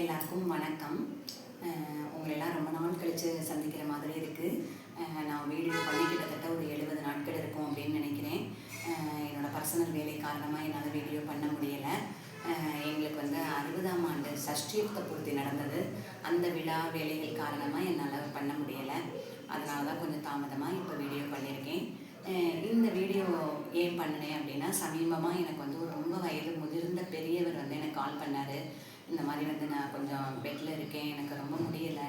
எல்லாருக்கும் வணக்கம். உங்களெல்லாம் ரொம்ப நாள் கழித்து சந்திக்கிற மாதிரி இருக்குது நான் வீடியோ பண்ணி கிட்டத்தட்ட ஒரு எழுபது நாட்கள் இருக்கும் அப்படின்னு நினைக்கிறேன். என்னோடய என்னோட பர்சனல் வேலை காரணமாக என்னால் வீடியோ பண்ண முடியலை. எங்களுக்கு வந்து அறுபதாம் ஆண்டு சஷ்டியுக்த பூர்த்தி நடந்தது. அந்த விழா வேலைகள் காரணமாக என்னால் பண்ண முடியலை. அதனால தான் கொஞ்சம் தாமதமாக இப்போ வீடியோ பண்ணியிருக்கேன் இந்த வீடியோ ஏன் பண்ணினேன் அப்படின்னா சமீபமாக எனக்கு வந்து ஒரு ரொம்ப வயது முதிர்ந்த பெரியவர் வந்து எனக்கு கால் பண்ணார். இந்த மாதிரி வந்து நான் கொஞ்சம் பெட்டில் இருக்கேன். எனக்கு ரொம்ப முடியலை.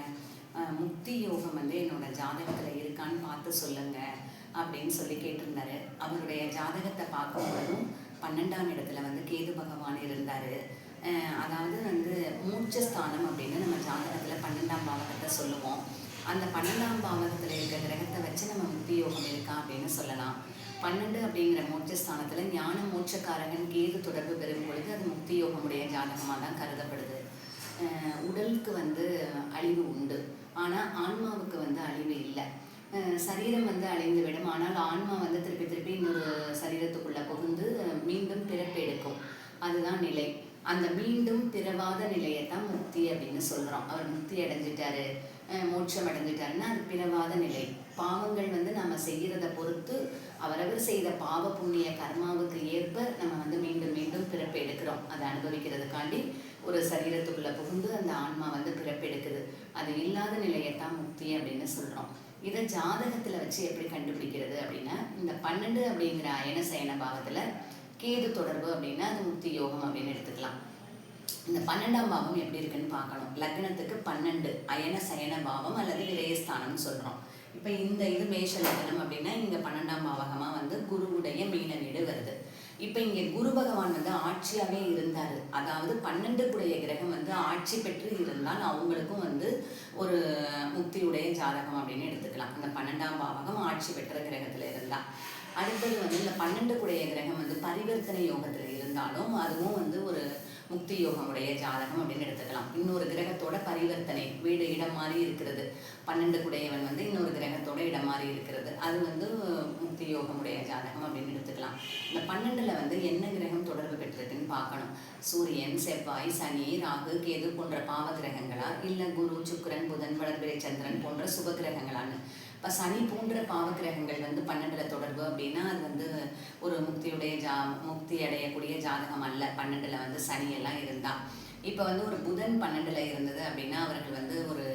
முக்தி யோகம் வந்து என்னோட ஜாதகத்தில் இருக்கான்னு பார்த்து சொல்லுங்கள் அப்படின்னு சொல்லி கேட்டிருந்தாரு. அவருடைய ஜாதகத்தை பார்க்கும்பொழுதும் பன்னெண்டாம் இடத்துல வந்து கேது பகவான் இருந்தார். அதாவது வந்து மூச்சஸ்தானம் அப்படின்னு நம்ம ஜாதகத்தில் பன்னெண்டாம் பாவகத்தை சொல்லுவோம். அந்த பன்னெண்டாம் பாவகத்தில் இருக்க கிரகத்தை வச்சு நம்ம முக்தி யோகம் இருக்கா அப்படின்னு சொல்லலாம். பன்னெண்டு அப்படிங்கிற மோட்சஸ்தானத்தில் ஞான மோட்சக்காரகன் கேது தொடர்பு பெறும் பொழுது அது முக்தி யோகமுடைய ஜாதகமாக தான் கருதப்படுது உடலுக்கு வந்து அழிவு உண்டு. ஆனால் ஆன்மாவுக்கு வந்து அழிவு இல்லை. சரீரம் வந்து அழிந்து விடும் ஆனால் ஆன்மா வந்து திருப்பி திருப்பி இன்னொரு சரீரத்துக்குள்ளே புகுந்து மீண்டும் பிறப்பு எடுக்கும் அதுதான் நிலை. அந்த மீண்டும் பிறவாத நிலையை தான் முக்தி அப்படின்னு சொல்கிறோம் அவர் முக்தி அடைஞ்சிட்டாரு மோட்சம் அடைஞ்சிட்டாருன்னா அது பிறவாத நிலை. பாவங்கள் வந்து நம்ம செய்கிறத பொறுத்து அவரவர் செய்த பாவ புண்ணிய கர்மாவுக்கு ஏற்ப நம்ம வந்து மீண்டும் மீண்டும் பிறப்பு எடுக்கிறோம். அதை அனுபவிக்கிறதுக்காண்டி ஒரு சரீரத்துக்குள்ளே புகுந்து அந்த ஆன்மா வந்து பிறப்பெடுக்குது அது இல்லாத நிலையைத்தான் முக்தி அப்படின்னு சொல்கிறோம் இதை ஜாதகத்தில் வச்சு எப்படி கண்டுபிடிக்கிறது அப்படின்னா இந்த பன்னெண்டு அப்படிங்கிற அயன சயன பாவத்தில் கேது தொடர்பு அப்படின்னா அது முக்தி யோகம் அப்படின்னு எடுத்துக்கலாம். இந்த பன்னெண்டாம் பாவம் எப்படி இருக்குன்னு பார்க்கணும். லக்னத்துக்கு பன்னெண்டு அயன சயன பாவம் அல்லது விரயஸ்தானம்னு சொல்கிறோம் இப்போ இந்த இது மேஷ லக்னம் அப்படின்னா இங்கே பன்னெண்டாம் பாவகமாக வந்து குருவுடைய மீன வீடு வருது. இப்போ இங்கே குரு பகவான் வந்து ஆட்சியாகவே இருந்தார். அதாவது பன்னெண்டுக்குடைய கிரகம் வந்து ஆட்சி பெற்று இருந்தால் அவங்களுக்கும் வந்து ஒரு முக்தியுடைய ஜாதகம் அப்படின்னு எடுத்துக்கலாம். அந்த பன்னெண்டாம் பாவகம் ஆட்சி பெற்ற கிரகத்தில் இருந்தால் அடுத்தது வந்து இந்த பன்னெண்டுக்குடைய கிரகம் யோகத்தில் இருந்தாலும் அதுவும் வந்து ஒரு முக்தி யோகமுடைய ஜாதகம் அப்படின்னு எடுத்துக்கலாம். இன்னொரு கிரகத்தோட பரிவர்த்தனை வீடு இடம் மாறி இருக்கிறது. பன்னெண்டு குடையவன் வந்து இன்னொரு கிரகத்தோட இடம் மாறி இருக்கிறது. அது வந்து முக்தி யோகமுடைய ஜாதகம் அப்படின்னு எடுத்துக்கலாம். இந்த பன்னெண்டில் வந்து என்ன கிரகம் தொடர்பு பெற்றிருக்குன்னு பார்க்கணும். சூரியன் செவ்வாய் சனி ராகு கேது போன்ற பாவ கிரகங்களா? இல்லை குரு சுக்கரன் புதன் வளர்பிறை சந்திரன் போன்ற சுப கிரகங்களான்னு. இப்போ சனி போன்ற பாவகிரகங்கள் வந்து பன்னெண்டில் தொடர்பு அப்படின்னா அது வந்து ஒரு முக்தியுடைய ஜா முக்தி அடையக்கூடிய ஜாதகம் அல்ல. பன்னெண்டில் வந்து சனி எல்லாம் இருந்தா. இப்போ வந்து ஒரு புதன் பன்னெண்டில் இருந்தது அப்படின்னா அவர்கள் வந்து ஒரு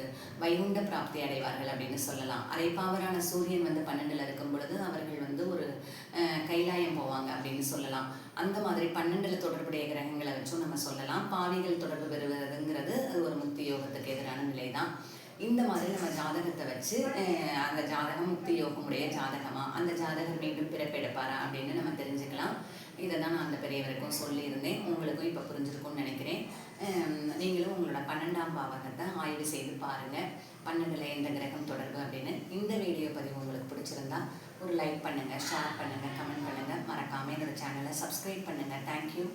வைகுண்ட பிராப்தி அடைவார்கள் அப்படின்னு சொல்லலாம். அரைப்பாவரான சூரியன் வந்து பன்னெண்டில் இருக்கும் பொழுது அவர்கள் வந்து ஒரு கைலாயம் போவாங்க அப்படின்னு சொல்லலாம். அந்த மாதிரி பன்னெண்டில் தொடர்புடைய கிரகங்களை வச்சும் நம்ம சொல்லலாம். பாவிகள் தொடர்பு பெறுவதுங்கிறது அது ஒரு முக்தி யோகத்துக்கு எதிரான நிலை தான் இந்த மாதிரி நம்ம ஜாதகத்தை வச்சு அந்த ஜாதகம் முக்தி யோகமுடைய ஜாதகமா அந்த ஜாதகம் மீண்டும் பிறப்பெடுப்பாரா அப்படின்னு நம்ம தெரிஞ்சுக்கலாம். இதை தான் நான் அந்த பெரியவருக்கும் சொல்லியிருந்தேன். உங்களுக்கும் இப்போ புரிஞ்சிருக்கும்னு நினைக்கிறேன். நீங்களும் உங்களோட பன்னெண்டாம் பாவகத்தை ஆய்வு செய்து பாருங்கள் பன்னெண்டுல எந்த கிரகம் தொடர்பு அப்படின்னு. இந்த வீடியோ பதிவு உங்களுக்கு பிடிச்சிருந்தா ஒரு லைக் பண்ணுங்கள் ஷேர் பண்ணுங்கள் கமெண்ட் பண்ணுங்கள் மறக்காமல் இந்த சேனலை சப்ஸ்கிரைப் பண்ணுங்கள் தேங்க்யூ